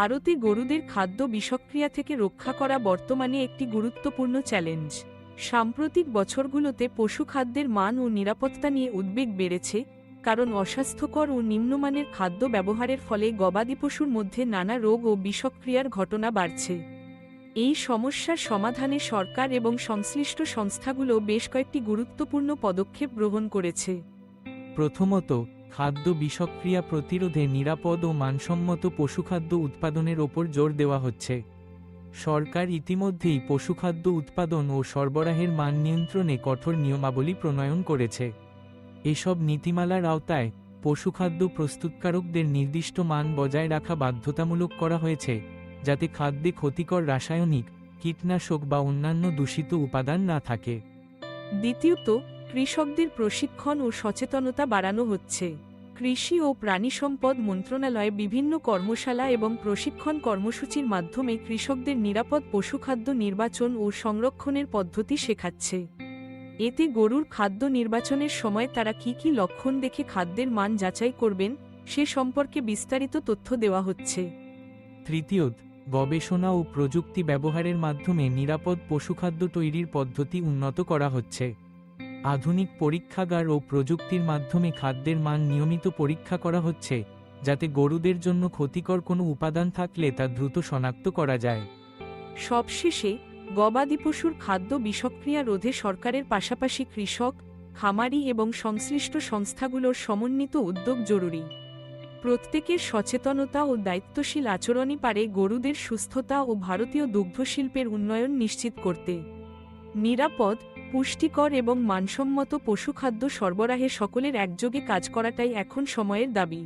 ভারতে গরুদের খাদ্য বিষক্রিয়া থেকে রক্ষা করা বর্তমানে একটি গুরুত্বপূর্ণ চ্যালেঞ্জ। সাম্প্রতিক বছরগুলোতে পশু খাদ্যের মান ও নিরাপত্তা নিয়ে উদ্বেগ বেড়েছে, কারণ অস্বাস্থ্যকর ও নিম্নমানের খাদ্য ব্যবহারের ফলে গবাদি পশুর মধ্যে নানা রোগ ও বিষক্রিয়ার ঘটনা বাড়ছে। এই সমস্যার সমাধানে সরকার এবং সংশ্লিষ্ট সংস্থাগুলো বেশ কয়েকটি গুরুত্বপূর্ণ পদক্ষেপ গ্রহণ করেছে। প্রথমত খাদ্য বিষক্রিয়া প্রতিরোধে নিরাপদ ও মানসম্মত পশুখাদ্য উৎপাদনের ওপর জোর দেওয়া হচ্ছে। সরকার ইতিমধ্যেই পশুখাদ্য উৎপাদন ও সরবরাহের মান নিয়ন্ত্রণে কঠোর নিয়মাবলী প্রণয়ন করেছে। এসব নীতিমালার আওতায় পশুখাদ্য প্রস্তুতকারকদের নির্দিষ্ট মান বজায় রাখা বাধ্যতামূলক করা হয়েছে, যাতে খাদ্যে ক্ষতিকর রাসায়নিক, কীটনাশক বা অন্যান্য দূষিত উপাদান না থাকে। দ্বিতীয়ত কৃষকদের প্রশিক্ষণ ও সচেতনতা বাড়ানো হচ্ছে। কৃষি ও প্রাণী সম্পদ মন্ত্রণালয় বিভিন্ন কর্মশালা এবং প্রশিক্ষণ কর্মসূচির মাধ্যমে কৃষকদের নিরাপদ পশুখাদ্য নির্বাচন ও সংরক্ষণের পদ্ধতি শেখাচ্ছে। এতে গরুর খাদ্য নির্বাচনের সময় তারা কি কি লক্ষণ দেখে খাদ্যের মান যাচাই করবেন, সে সম্পর্কে বিস্তারিত তথ্য দেওয়া হচ্ছে। তৃতীয়ত, গবেষণা ও প্রযুক্তি ব্যবহারের মাধ্যমে নিরাপদ পশুখাদ্য তৈরির পদ্ধতি উন্নত করা হচ্ছে। আধুনিক পরীক্ষাগার ও প্রযুক্তির মাধ্যমে খাদ্যের মান নিয়মিত পরীক্ষা করা হচ্ছে, যাতে গরুদের জন্য ক্ষতিকর কোনো উপাদান থাকলে তা দ্রুত শনাক্ত করা যায়। সবশেষে, গবাদি পশুর খাদ্য বিষক্রিয়া রোধে সরকারের পাশাপাশি কৃষক, খামারি এবং সংশ্লিষ্ট সংস্থাগুলোর সমন্বিত উদ্যোগ জরুরি। প্রত্যেকের সচেতনতা ও দায়িত্বশীল আচরণই পারে গরুদের সুস্থতা ও ভারতীয় দুগ্ধশিল্পের উন্নয়ন নিশ্চিত করতে। নিরাপদ পুষ্টিকর এবং মানসম্মত পশুখাদ্য সরবরাহে সকলের একযোগে কাজ করাটাই এখন সময়ের দাবি।